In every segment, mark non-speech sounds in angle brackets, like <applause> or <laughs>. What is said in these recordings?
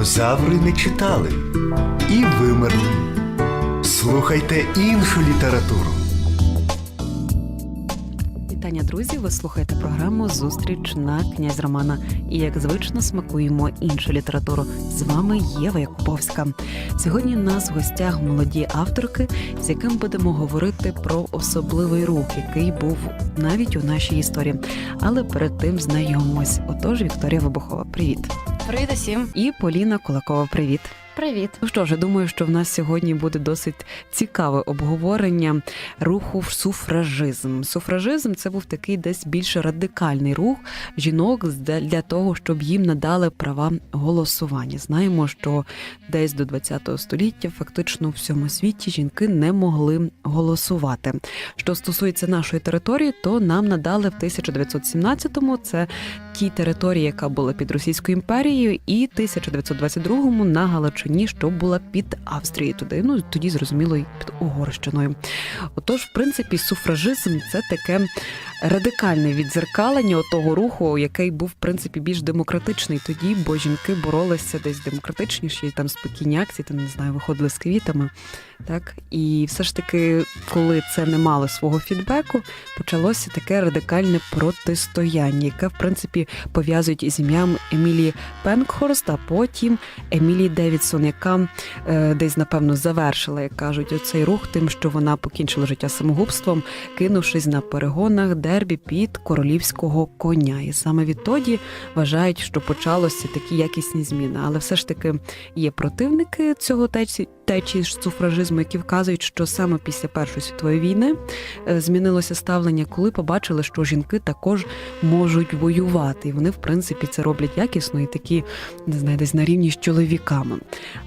динозаври не читали і вимерли. Слухайте іншу літературу. Вітання, друзі! Ви слухаєте програму Зустріч на князь Романа. І як звично смакуємо іншу літературу. З вами Єва Якубовська. Сьогодні нас в гостях молоді авторки, з яким будемо говорити про особливий рух, який був навіть у нашій історії. Але перед тим знайомимось. Отож, Вікторія Вибухова, привіт. Привіт усім. І Поліна Кулакова, привіт. Привіт. Ну що ж, я думаю, що в нас сьогодні буде досить цікаве обговорення руху в суфражизм. Суфражизм це був такий десь більш радикальний рух жінок для того, щоб їм надали права голосування. Знаємо, що десь до ХХ століття фактично у всьому світі жінки не могли голосувати. Що стосується нашої території, то нам надали в 1917-му це ті території, яка була під Російською імперією, і 1922-му на Галичині, що була під Австрією туди. Ну тоді зрозуміло і під Угорщиною. Отож, в принципі, суфражизм це таке радикальне відзеркалення того руху, який був в принципі більш демократичний тоді, бо жінки боролися десь демократичніші, там спокійні акції, там не знаю, виходили з квітами. Так і все ж таки, коли це не мало свого фідбеку, почалося таке радикальне протистояння, яке в принципі пов'язують із ім'ям Емілії Пенкхорст, а потім Емілії Девідсон, яка е, десь напевно завершила, як кажуть, оцей рух, тим, що вона покінчила життя самогубством, кинувшись на перегонах дербі під королівського коня. І саме відтоді вважають, що почалося такі якісні зміни. Але все ж таки є противники цього течі, течії ж суфражизму, які вказують, що саме після Першої світової війни е, змінилося ставлення, коли побачили, що жінки також можуть воювати. І вони, в принципі, це роблять якісно і такі, не знаю, десь на рівні з чоловіками.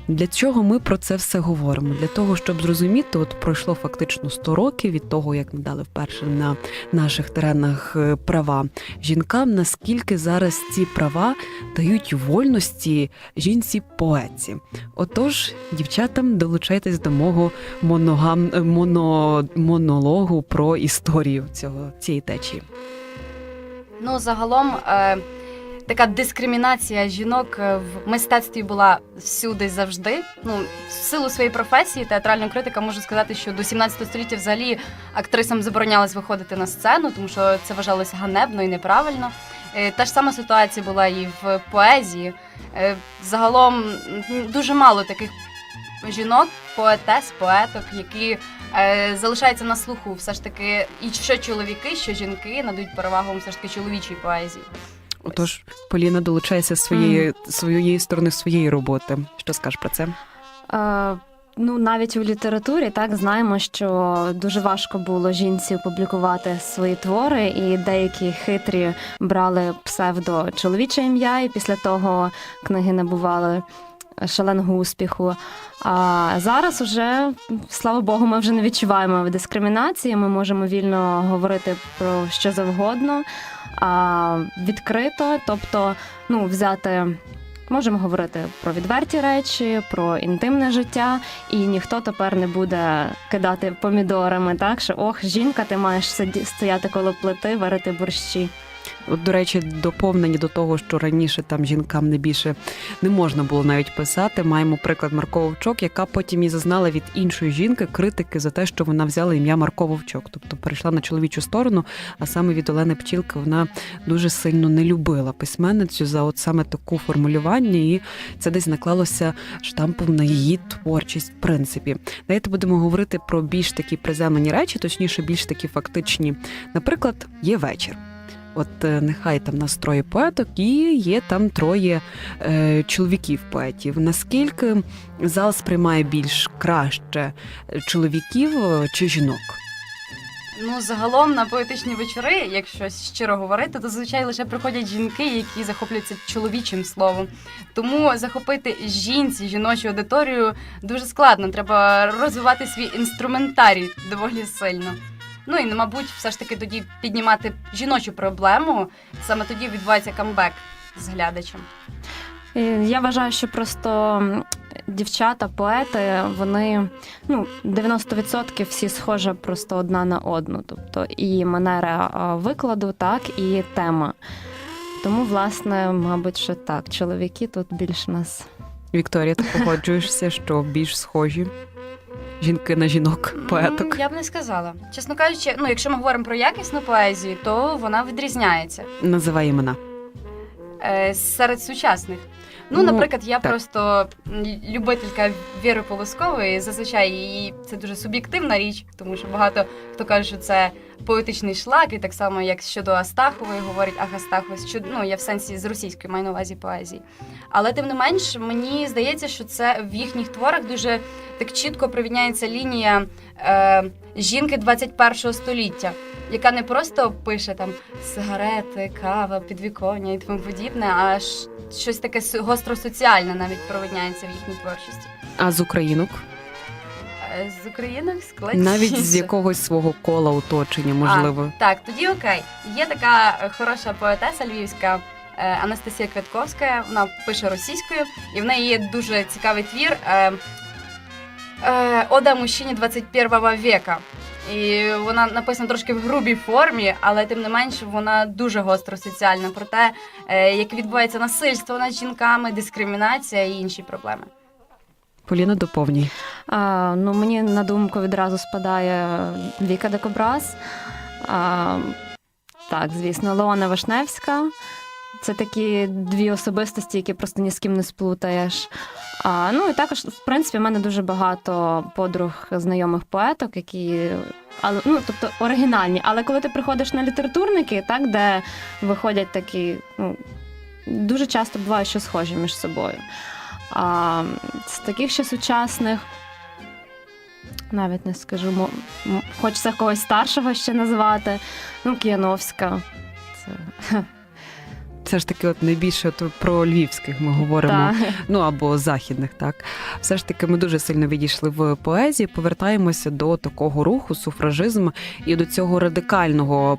Для чого ми про це все говоримо? Для того, щоб зрозуміти, от пройшло фактично 100 років від того, як надали вперше на наших теренах е, права жінкам, наскільки зараз ці права дають вольності жінці поетці. Отож, дівчатам, долучайтесь до мого моногам, е, моно, монологу про історію цього цієї течії. Ну, загалом, е, така дискримінація жінок е, в мистецтві була всюди завжди. Ну, в силу своєї професії, театральна критика можу сказати, що до 17 століття взагалі актрисам заборонялось виходити на сцену, тому що це вважалося ганебно і неправильно. Е, Та ж сама ситуація була і в поезії. Е, Загалом дуже мало таких жінок, поетес, поеток, які е, залишаються на слуху, все ж таки, і що чоловіки, що жінки надають перевагу все ж таки чоловічій поезії. Отож, Поліна долучайся з своєї своєї сторони своєї роботи. Що скажеш про це? Е, Ну, навіть у літературі так знаємо, що дуже важко було жінці опублікувати свої твори, і деякі хитрі брали псевдо чоловіче ім'я, і після того книги набували шаленого успіху. А зараз уже, слава Богу, ми вже не відчуваємо дискримінації. Ми можемо вільно говорити про що завгодно, а відкрито, тобто, ну, взяти. Можемо говорити про відверті речі, про інтимне життя, і ніхто тепер не буде кидати помідорами, так що ох, жінка, ти маєш стояти коло плити, варити борщі. От, до речі, доповнені до того, що раніше там жінкам не більше не можна було навіть писати. Маємо приклад Марко Вовчок, яка потім і зазнала від іншої жінки критики за те, що вона взяла ім'я Марко Вовчок, тобто перейшла на чоловічу сторону. А саме від Олени Пчілки вона дуже сильно не любила письменницю за от саме таку формулювання, і це десь наклалося штампом на її творчість. В принципі, давайте будемо говорити про більш такі приземлені речі, точніше, більш такі фактичні. Наприклад, є вечір. От е, нехай там нас троє поеток, і є там троє е, чоловіків поетів. Наскільки зал сприймає більш краще е, чоловіків е, чи жінок? Ну, загалом на поетичні вечори, якщо щиро говорити, то зазвичай лише приходять жінки, які захоплюються чоловічим словом. Тому захопити жінці, жіночу аудиторію дуже складно. Треба розвивати свій інструментарій доволі сильно. Ну і, мабуть, все ж таки тоді піднімати жіночу проблему. Саме тоді відбувається камбек з глядачем. Я вважаю, що просто дівчата, поети, вони ну 90% всі схожі просто одна на одну. Тобто і манера викладу, так, і тема. Тому, власне, мабуть, що так, чоловіки тут більш нас Вікторія, ти погоджуєшся, що більш схожі жінки на жінок, поеток. Я б не сказала. Чесно кажучи, ну якщо ми говоримо про якісну поезію, то вона відрізняється Називай імена. Е, серед сучасних. Ну, Ну, наприклад, я так. просто любителька Віри Полоскової. Зазвичай її це дуже суб'єктивна річ, тому що багато хто каже, що це поетичний шлак, і так само, як щодо Астахової, говорить Ах, Астахова, що ну я в сенсі з російської маю на увазі поезії. Але тим не менш, мені здається, що це в їхніх творах дуже так чітко привідняється лінія е, жінки 21 століття, яка не просто пише там сигарети, кава, підвіконня і тому подібне, а щось таке гостросоціальне навіть провидняється в їхній творчості. А з українок? Е, З українок складніше. Навіть з якогось свого кола оточення, можливо. А, так, тоді окей. Є така е, хороша поетеса львівська. е, Анастасія Квятковська, вона пише російською, і в неї є дуже цікавий твір е, Ода мужчині 21 века. І вона написана трошки в грубій формі, але тим не менш вона дуже гостро соціальна про те, е, як відбувається насильство над жінками, дискримінація і інші проблеми. Поліна доповнюй. А, ну, мені на думку відразу спадає Віка Декобраз. А, так, звісно, Леона Вишневська. Це такі дві особистості, які просто ні з ким не сплутаєш. А, ну і також, в принципі, в мене дуже багато подруг знайомих поеток, які. Але, ну, тобто оригінальні. Але коли ти приходиш на літературники, так, де виходять такі, ну, дуже часто буває, що схожі між собою. А, з таких ще сучасних, навіть не скажу, хочеться когось старшого ще назвати. Ну, Кіановська. Це Все ж таки, от найбільше от про львівських ми говоримо. та. ну або західних, так все ж таки, ми дуже сильно відійшли в поезії. Повертаємося до такого руху, суфражизму і до цього радикального.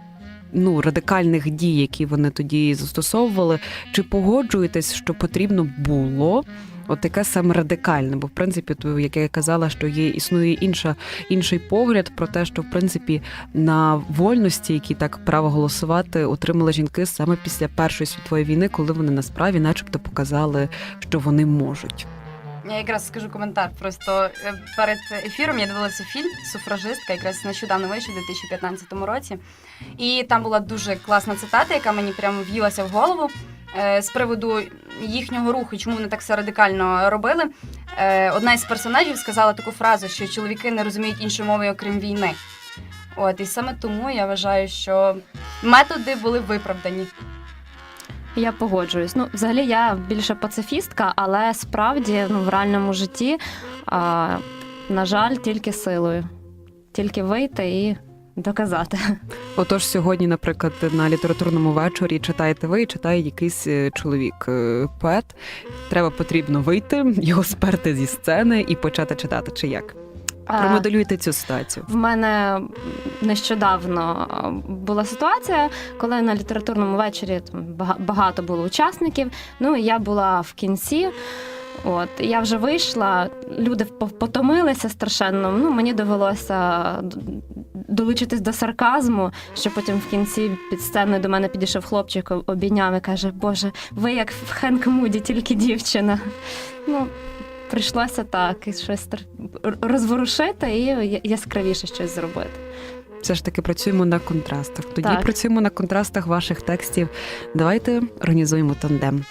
Ну, радикальних дій, які вони тоді застосовували, чи погоджуєтесь, що потрібно було от таке саме радикальне? Бо в принципі, то, як я казала, що є існує інша інший погляд про те, що в принципі на вольності, які так право голосувати, отримали жінки саме після першої світової війни, коли вони насправді, начебто, показали, що вони можуть. Я якраз скажу коментар. Просто е, перед ефіром я дивилася фільм Суфражистка, якраз нещодавно вийшов у 2015 році. І там була дуже класна цитата, яка мені прямо в'їлася в голову з приводу їхнього руху, чому вони так все радикально робили. Е, Одна із персонажів сказала таку фразу, що чоловіки не розуміють іншої мови, окрім війни. От, і саме тому я вважаю, що методи були виправдані. Я погоджуюсь. Ну, взагалі, я більше пацифістка, але справді ну, в реальному житті, а, на жаль, тільки силою. Тільки вийти і доказати. Отож, сьогодні, наприклад, на літературному вечорі читаєте ви, і читає якийсь е, чоловік, е, поет. Треба потрібно вийти, його сперти зі сцени і почати читати. Чи як? Промоделюйте цю ситуацію. В мене нещодавно була ситуація, коли на літературному вечорі там багато було учасників. Ну і я була в кінці. От я вже вийшла, люди потомилися страшенно. Ну мені довелося долучитись до сарказму, що потім в кінці під сценою до мене підійшов хлопчик, обійняв і каже: Боже, ви як в Хенк Муді, тільки дівчина. Ну, прийшлося так, і щось розворушити і яскравіше щось зробити. Все ж таки працюємо на контрастах. Тоді Так. працюємо на контрастах ваших текстів. Давайте організуємо тандем.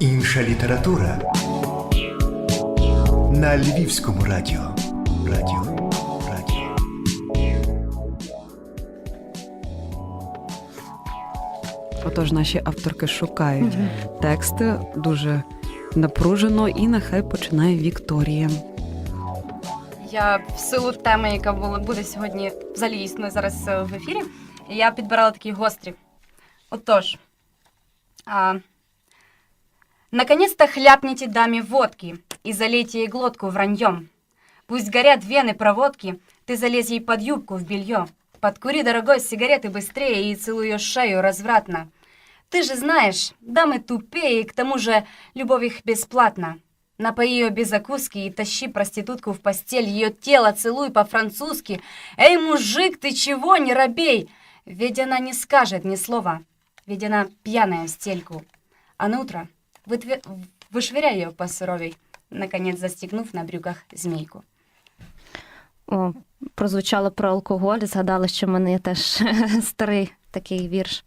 Інша література на Львівському радіо. Радіо. Радіо. Отож, наші авторки шукають тексти дуже напружено, і нехай починає Вікторія. Я в силу теми, яка була буде сьогодні взагалі існує зараз е, в ефірі, я підбирала такі гострі. Отож, а, наконец-то хляпните даме водки и залейте ей глотку враньем. Пусть горят вены проводки, ты залезь ей под юбку в белье. Подкури, дорогой, сигареты быстрее и целуй ее шею развратно. Ты же знаешь, дамы тупее, и к тому же любовь их бесплатна. Напои ее без закуски и тащи проститутку в постель, ее тело целуй по-французски. Эй, мужик, ты чего, не робей? Ведь она не скажет ни слова, ведь она пьяная в стельку. а на утро вытве- вышвыряй ее по суровей, наконец застегнув на брюках змейку. О, прозвучало про алкоголь, згадала, що в мене теж <laughs> старий такий вірш.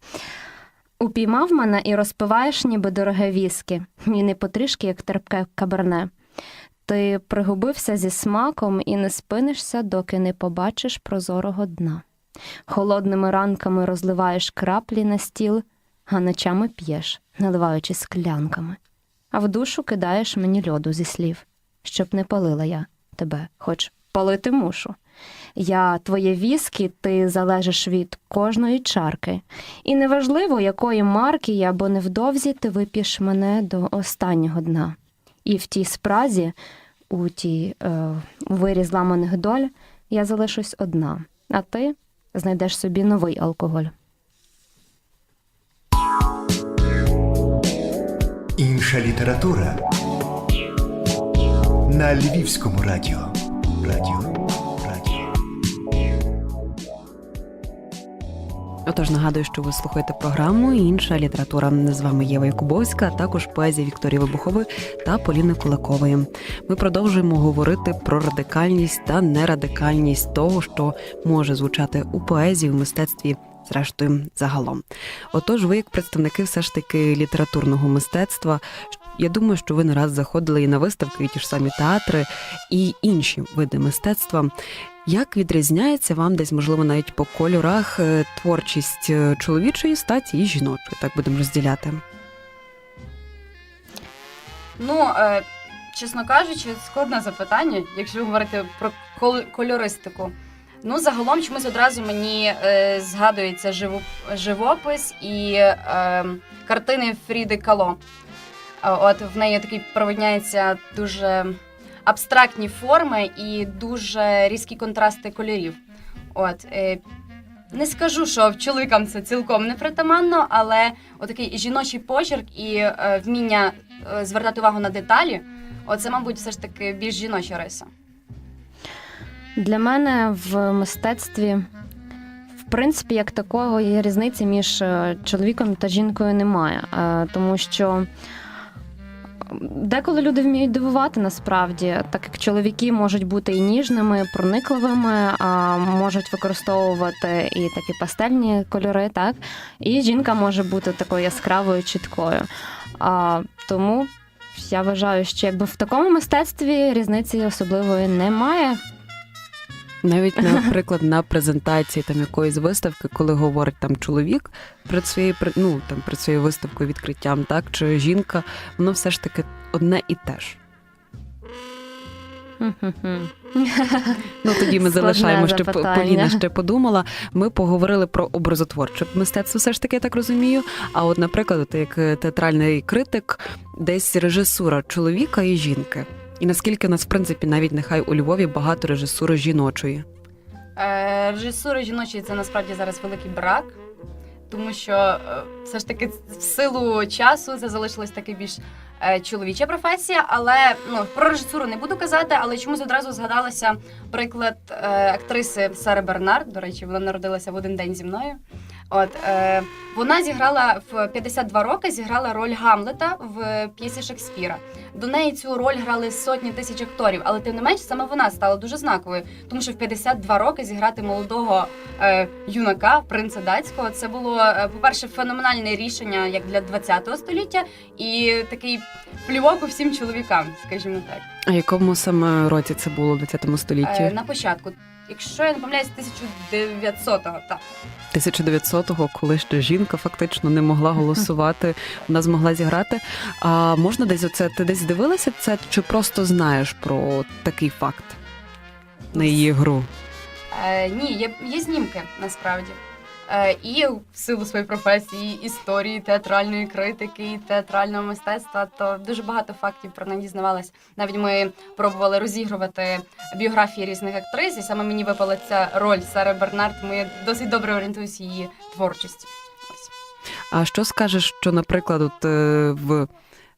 Упіймав мене і розпиваєш, ніби дороге віскі, і не потрішки, як терпке каберне. Ти пригубився зі смаком і не спинишся, доки не побачиш прозорого дна. Холодними ранками розливаєш краплі на стіл, а ночами п'єш, наливаючи склянками. А в душу кидаєш мені льоду зі слів, щоб не палила я тебе, хоч палити мушу. Я твоє віскі, ти залежиш від кожної чарки. І неважливо, якої марки я, бо невдовзі ти вип'єш мене до останнього дна. І в тій спразі, у тій е, вирі зламаних доль, я залишусь одна, а ти знайдеш собі новий алкоголь. Інша література на Львівському радіо. Радіо. Радіо. Отож, нагадую, що ви слухаєте програму Інша література. З вами Єва Якубовська, а також поезія Вікторії Вибухової та Поліни Кулакової. Ми продовжуємо говорити про радикальність та нерадикальність того, що може звучати у поезії, у мистецтві. Зрештою, загалом. Отож, ви, як представники все ж таки літературного мистецтва, я думаю, що ви не раз заходили і на виставки, і ті ж самі театри, і інші види мистецтва. Як відрізняється вам десь, можливо, навіть по кольорах е, творчість е, чоловічої статі і жіночої, так будемо розділяти? Ну, е, чесно кажучи, складне запитання, якщо говорити про кольористику. Ну, загалом чомусь одразу мені е, згадується живо- живопис і е, картини Фріди Кало. Е, От в неї такий провидняється дуже абстрактні форми і дуже різкі контрасти кольорів. От, е, не скажу, що чоловікам це цілком не притаманно, але отакий жіночий почерк і е, вміння е, звертати увагу на деталі, оце, мабуть, все ж таки більш жіноча риса. Для мене в мистецтві, в принципі, як такого є різниці між е, чоловіком та жінкою немає. Е, Тому що деколи люди вміють дивувати насправді, так як чоловіки можуть бути і ніжними, проникливими, можуть використовувати і такі пастельні кольори, так, і жінка може бути такою яскравою, чіткою. Тому я вважаю, що якби в такому мистецтві різниці особливої немає. Навіть, наприклад, на презентації там якоїсь виставки, коли говорить там чоловік перед своєю ну, там перед своєю виставкою відкриттям, так чи жінка, воно все ж таки одне і те ж. Ну тоді ми Складне залишаємо, що П- запитання. Поліна ще подумала. Ми поговорили про образотворче мистецтво, все ж таки, я так розумію. А от, наприклад, ти як театральний критик, десь режисура чоловіка і жінки. І наскільки нас, в принципі, навіть нехай у Львові багато режисури жіночої. Е, режисури жіночої це насправді зараз великий брак, тому що е, все ж таки в силу часу це залишилась таки більш е, чоловіча професія. Але ну про режисуру не буду казати, але чомусь одразу згадалася приклад е, актриси Сари Бернар. До речі, вона народилася в один день зі мною. От е, вона зіграла в 52 роки, зіграла роль Гамлета в п'єсі Шекспіра. До неї цю роль грали сотні тисяч акторів, але тим не менш саме вона стала дуже знаковою, тому що в 52 роки зіграти молодого е, юнака, принца датського, це було, е, по-перше, феноменальне рішення як для 20 століття, і такий плювок у всім чоловікам, скажімо так. А якому саме році це було в 20 столітті? Е, на початку. Якщо я не помиляюсь, 1900-го, так. 1900-го, коли ще жінка фактично не могла <laughs> голосувати, вона змогла зіграти. А можна десь оце ти десь дивилася це, чи просто знаєш про такий факт на її гру? Е, ні, є, є знімки насправді. Е, і в силу своєї професії, історії, театральної критики, театрального мистецтва, то дуже багато фактів про неї дізнавалась. Навіть ми пробували розігрувати біографії різних актрис, і саме мені випала ця роль Сари Бернард, тому я досить добре орієнтуюся її творчості. А що скажеш, що, наприклад, от е, в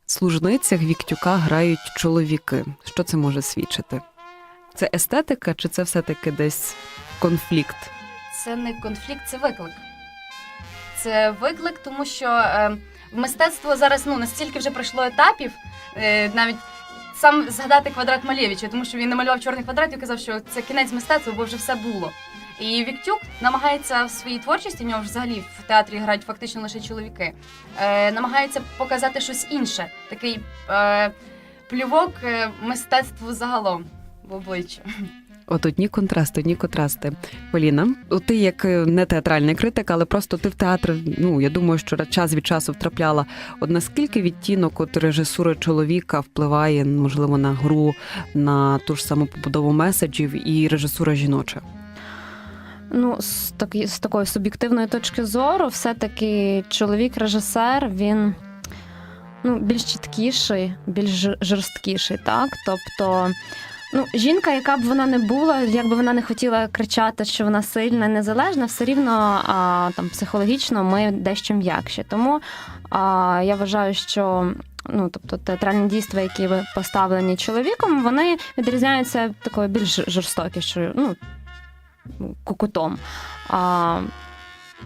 служницях Віктюка грають чоловіки? Що це може свідчити? Це естетика, чи це все-таки десь конфлікт? Це не конфлікт, це виклик. якийсь е, виклик, тому що е, мистецтво зараз ну настільки вже пройшло етапів, е, навіть. Сам згадати квадрат Малєвича, тому що він намалював чорний квадрат і казав, що це кінець мистецтва, бо вже все було. І Віктюк намагається в своїй творчості, в нього взагалі в театрі грають фактично лише чоловіки. Е, намагається показати щось інше, такий е, плювок е, мистецтву загалом в обличчя. От одні контрасти, одні контрасти. Поліна, ти як е, не театральний критик, але просто ти в театр. Ну я думаю, що час від часу втрапляла. От наскільки відтінок от режисури чоловіка впливає, можливо, на гру, на ту ж саму побудову меседжів і режисура жіноча? Ну, з, такі, з такої суб'єктивної точки зору, все-таки чоловік-режисер, він ну, більш чіткіший, більш жорсткіший, так? Тобто, ну, жінка, яка б вона не була, як би вона не хотіла кричати, що вона сильна, незалежна, все рівно а, там, психологічно ми дещо м'якші. Тому а, я вважаю, що. Ну, тобто театральні дійства, які поставлені чоловіком, вони відрізняються такою більш жорстокішою, ну, кукутом. А,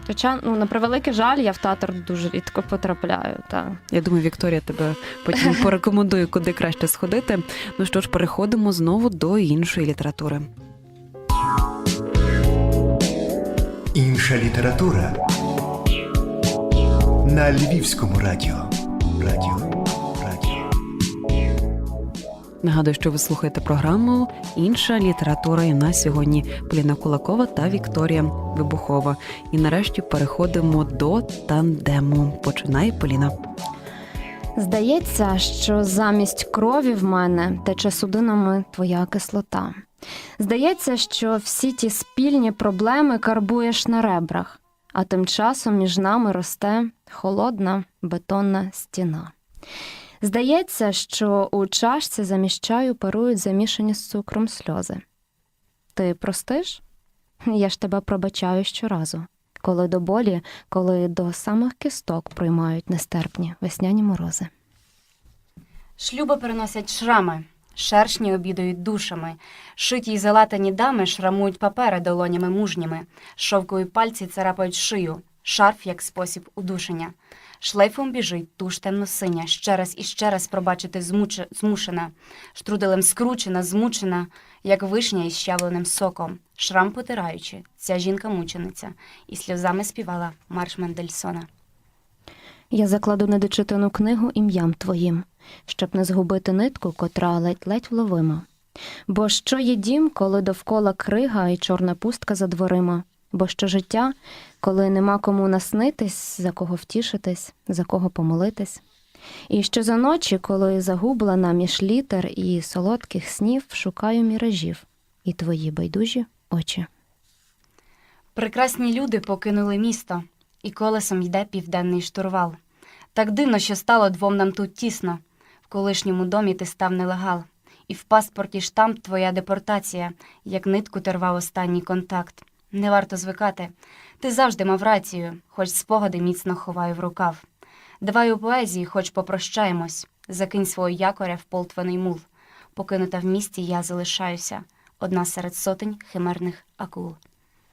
хоча, ну, на превеликий жаль, я в театр дуже рідко потрапляю. Та. Я думаю, Вікторія тебе потім <laughs> порекомендує, куди краще сходити. Ну що ж, переходимо знову до іншої літератури. Інша література на Львівському радіо. Радіо. Радіо. Нагадую, що ви слухаєте програму Інша література. І в нас сьогодні Поліна Кулакова та Вікторія Вибухова. І нарешті переходимо до тандему. Починає Поліна. Здається, що замість крові в мене тече судинами твоя кислота. Здається, що всі ті спільні проблеми карбуєш на ребрах, а тим часом між нами росте холодна бетонна стіна. Здається, що у чашці заміщаю парують замішані з цукром сльози. Ти простиш? Я ж тебе пробачаю щоразу, коли до болі, коли до самих кісток приймають нестерпні весняні морози. Шлюби переносять шрами, шершні обідають душами, шиті й залатані дами шрамують папери долонями мужніми, шовкові пальці царапають шию, шарф як спосіб удушення. Шлейфом біжить туш темно-синя, ще раз і ще раз пробачити змуче, змушена, штруделем скручена, змучена, як вишня із щавленим соком, шрам потираючи, ця жінка-мучениця, і сльозами співала марш Мендельсона. Я закладу недочитану книгу ім'ям твоїм, щоб не згубити нитку, котра ледь-ледь вловима. Бо що є дім, коли довкола крига і чорна пустка за дверима? Бо що життя, коли нема кому наснитись, за кого втішитись, за кого помолитись? І що за ночі, коли загублена між літер і солодких снів, шукаю міражів і твої байдужі очі. Прекрасні люди покинули місто, і колесом йде південний штурвал. Так дивно, що стало двом нам тут тісно. В колишньому домі ти став нелегал, і в паспорті штамп твоя депортація, як нитку ти рвав останній контакт. Не варто звикати. Ти завжди мав рацію, хоч спогади міцно ховаю в рукав. Давай у поезії, хоч попрощаємось, закинь свого якоря в полтваний мул. Покинута в місті я залишаюся, одна серед сотень химерних акул.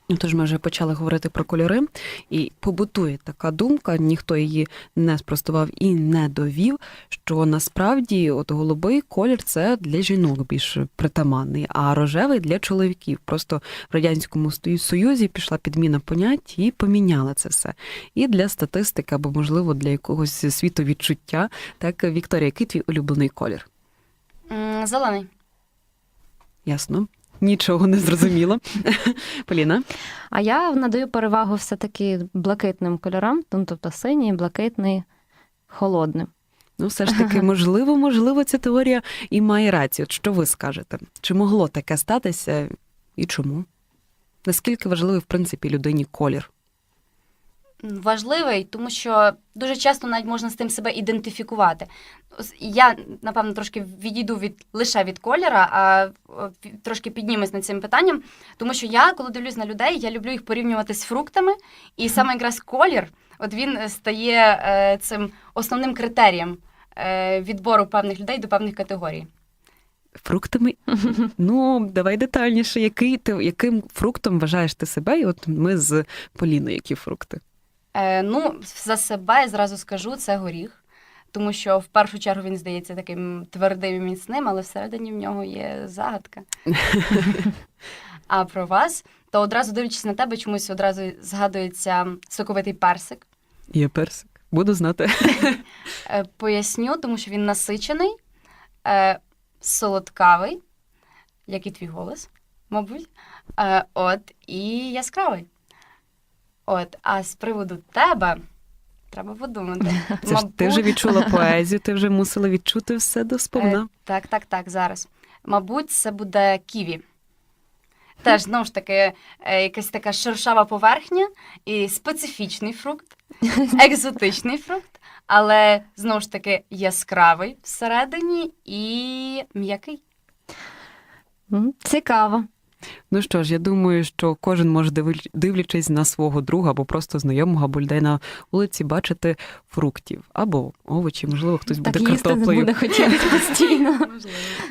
Ну, тож ми вже почали говорити про кольори, і побутує така думка, ніхто її не спростував і не довів, що насправді от голубий колір це для жінок більш притаманний, а рожевий для чоловіків. Просто в радянському союзі пішла підміна понять і поміняла це все. І для статистики, або можливо для якогось світовідчуття. Так, Вікторія, який твій улюблений колір? Зелений. Ясно. Нічого не зрозуміло. <laughs> Поліна. А я надаю перевагу все-таки блакитним кольорам, ну, тобто синій, блакитний, холодним. Ну, все ж таки, <laughs> можливо, можливо, ця теорія і має рацію. От що ви скажете? Чи могло таке статися і чому? Наскільки важливий, в принципі, людині колір? Важливий, тому що дуже часто навіть можна з тим себе ідентифікувати. Я, напевно, трошки відійду від лише від кольора, а трошки піднімусь над цим питанням. Тому що я, коли дивлюсь на людей, я люблю їх порівнювати з фруктами, і саме якраз колір, от він стає е, цим основним критерієм е, відбору певних людей до певних категорій. Фруктами? Ну, давай детальніше. Який ти, яким фруктом вважаєш ти себе? І от ми з Поліною, які фрукти? Е, ну, за себе я зразу скажу, це горіх. Тому що в першу чергу він здається таким твердим і міцним, але всередині в нього є загадка. <laughs> а про вас, то одразу дивлячись на тебе, чомусь одразу згадується соковитий персик. Є персик. Буду знати. <laughs> Е, Поясню, тому що він насичений, е, солодкавий, як і твій голос, мабуть. Е, От, і яскравий. От, а з приводу тебе треба подумати. <laughs> Це ж ти вже відчула <laughs> поезію, ти вже мусила відчути все до сповна. Е, Так, так, так, зараз. Мабуть, це буде ківі. Теж, знову ж таки, е, якась така шершава поверхня і специфічний фрукт, <laughs> екзотичний фрукт, але знову ж таки яскравий всередині і м'який. Цікаво. Ну що ж, я думаю, що кожен може дивлячись на свого друга або просто знайомого, або людей на вулиці, бачити фруктів або овочі, можливо, хтось буде так не картоплею. буде хотіти <laughs> постійно.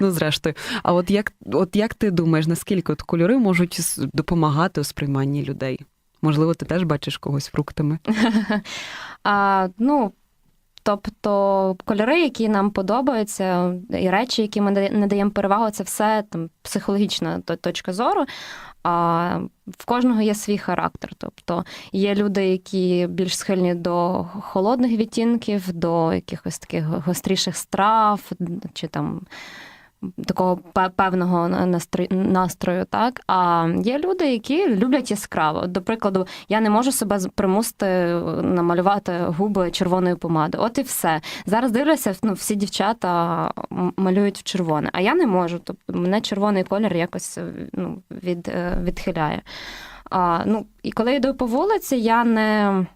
Ну, зрештою, а от як, от як ти думаєш, наскільки от кольори можуть допомагати у сприйманні людей? Можливо, ти теж бачиш когось фруктами? <laughs> А, ну, тобто кольори, які нам подобаються, і речі, які ми не надаємо перевагу, це все там психологічна точка зору. А в кожного є свій характер. Тобто є люди, які більш схильні до холодних відтінків, до якихось таких гостріших страв, чи там такого певного настрою, настрою, так. А є люди, які люблять яскраво. До прикладу, я не можу себе примусити намалювати губи червоною помадою. От і все. Зараз дивлюся, ну, всі дівчата малюють в червоне, а я не можу. Тобто мене червоний колір якось е, ну, від, е, відхиляє. А, ну, і коли я йду по вулиці, я не,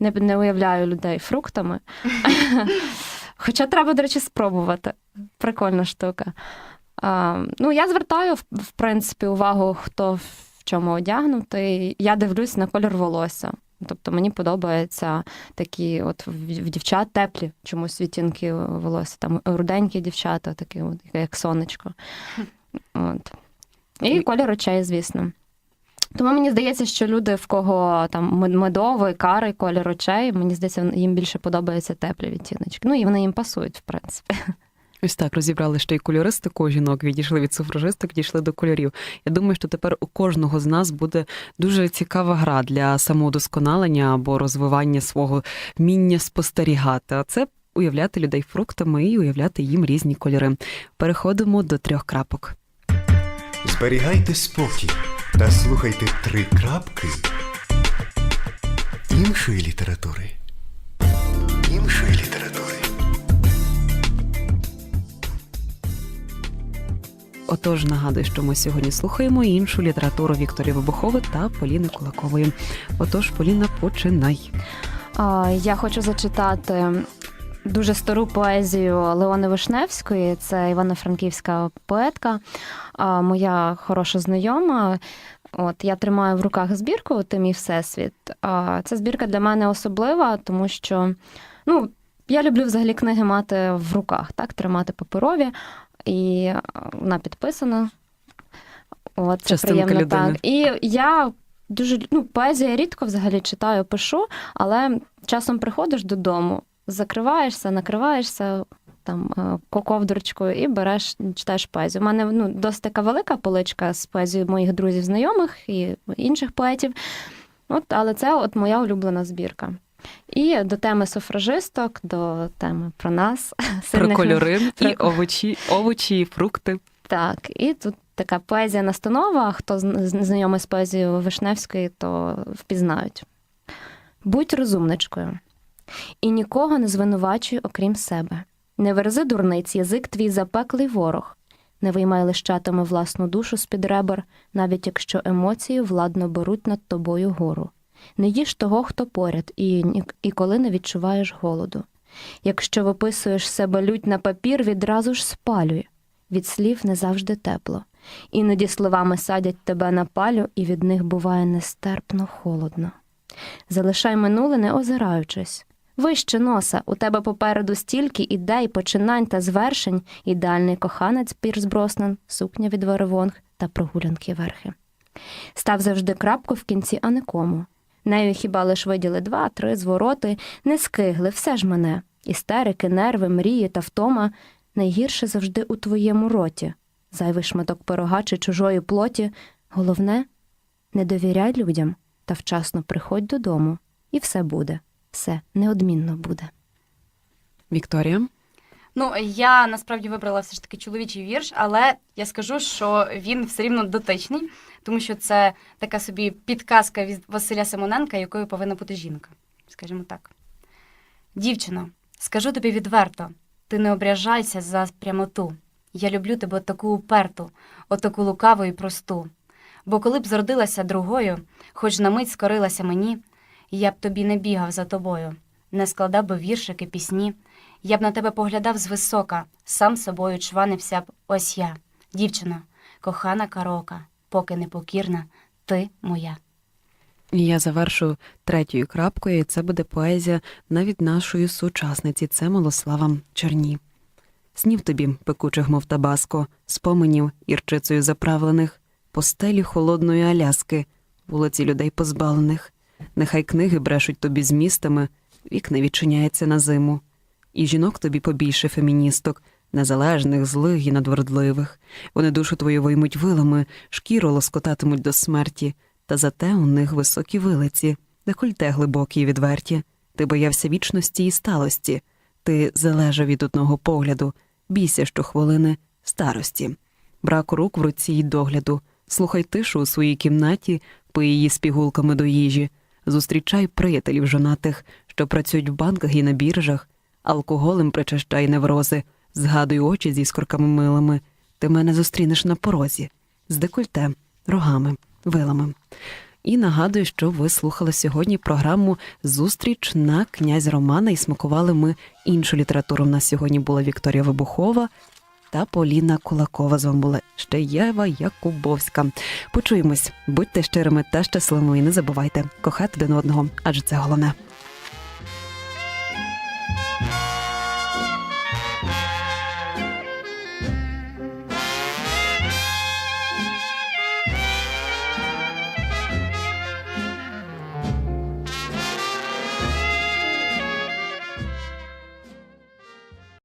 не, не уявляю людей фруктами. <laughs> <laughs> Хоча треба, до речі, спробувати. Прикольна штука. А, ну, я звертаю, в, в принципі, увагу, хто в чому одягнутий. Я дивлюсь на колір волосся. Тобто мені подобаються такі от в в дівчат теплі чомусь відтінки волосся. Там руденькі дівчата, такі, от, як сонечко. От. І колір очей, звісно. Тому мені здається, що люди, в кого там мед- медовий, карий колір очей, мені здається, їм більше подобаються теплі відтіночки. Ну і вони їм пасують, в принципі. Ось так розібрали ще й кольористику жінок, відійшли від суфражисток, дійшли до кольорів. Я думаю, що тепер у кожного з нас буде дуже цікава гра для самоудосконалення або розвивання свого вміння спостерігати. А це уявляти людей фруктами і уявляти їм різні кольори. Переходимо до трьох крапок. Зберігайте спокій та слухайте три крапки іншої літератури. Іншої літератури. Отож, нагадую, що ми сьогодні слухаємо іншу літературу Вікторії Вибухови та Поліни Кулакової. Отож, Поліна, починай. Я хочу зачитати дуже стару поезію Леони Вишневської. Це івано-франківська поетка, моя хороша знайома. От я тримаю в руках збірку Ти мій всесвіт. Ця збірка для мене особлива, тому що ну, я люблю взагалі книги мати в руках, так, тримати паперові, і вона підписана. От, це Частинка приємно людини. так. І я дуже ну, поезію я рідко взагалі читаю, пишу, але часом приходиш додому, закриваєшся, накриваєшся там е, і береш, читаєш поезію. У мене ну, досить така велика поличка з поезією моїх друзів, знайомих і інших поетів. От, але це от моя улюблена збірка. І до теми суфражисток, до теми про нас, <laughs> Про кольори і овочі, овочі, і фрукти. так, і тут така поезія настанова. Хто знайомий з поезією Вишневської, то впізнають. Будь розумничкою, і нікого не звинувачуй, окрім себе. Не верзи дурниць, язик твій запеклий ворог. Не виймай лищатами власну душу з-під ребер, навіть якщо емоції владно беруть над тобою гору. Не їж того, хто поряд, і, і коли не відчуваєш голоду. Якщо виписуєш себе лють на папір, відразу ж спалюй від слів не завжди тепло. Іноді словами садять тебе на палю, і від них буває нестерпно холодно. Залишай минуле, не озираючись. Вище носа, у тебе попереду стільки ідей, починань та звершень, ідеальний коханець Пірс Броснан, сукня від Варевонг та прогулянки верхи. Став завжди крапку в кінці, а не кому. Нею хіба лиш виділи два-три звороти, не скигли, все ж мене. Істерики, нерви, мрії та втома найгірше завжди у твоєму роті. Зайвий шматок пирога чи чужої плоті. Головне не довіряй людям та вчасно приходь додому, і все буде, все неодмінно буде. Вікторія. Ну, я насправді вибрала все ж таки чоловічий вірш, але я скажу, що він все рівно дотичний, тому що це така собі підказка від Василя Симоненка, якою повинна бути жінка. Скажімо так. Дівчино, скажу тобі відверто, ти не ображайся за прямоту. Я люблю тебе таку уперту, отаку лукаву і просту. Бо коли б зродилася другою, хоч на мить скорилася мені, я б тобі не бігав за тобою, не складав би віршики, пісні. Я б на тебе поглядав звисока, сам собою чванився б ось я, дівчина, кохана карока, поки непокірна, ти моя. Я завершу третьою крапкою, і це буде поезія навіть нашої сучасниці. Це Милослава Черні. Снів тобі, пекучих, мов табаско, споменів ірчицею заправлених, постелі холодної аляски, вулиці людей позбавлених. Нехай книги брешуть тобі з містами, вік не відчиняється на зиму. І жінок тобі побільше феміністок, незалежних, злих і надвергливих. Вони душу твою виймуть вилами, шкіру лоскотатимуть до смерті, та зате у них високі вилиці, декольте глибокі й відверті. Ти боявся вічності і сталості, ти залежав від одного погляду, бійся щохвилини старості. Брак рук в руці й догляду, слухай тишу у своїй кімнаті, пий її з пігулками до їжі, зустрічай приятелів жонатих, що працюють в банках і на біржах, алкоголем причащай неврози, згадуй очі зі скорками милими. Ти мене зустрінеш на порозі, з декольте, рогами, вилами. І нагадую, що ви слухали сьогодні програму Зустріч на князь Романа і смакували ми іншу літературу. У нас сьогодні була Вікторія Вибухова та Поліна Кулакова. З вами була ще Єва Якубовська. Почуємось, будьте щирими та щасливими і не забувайте кохати один одного, адже це головне.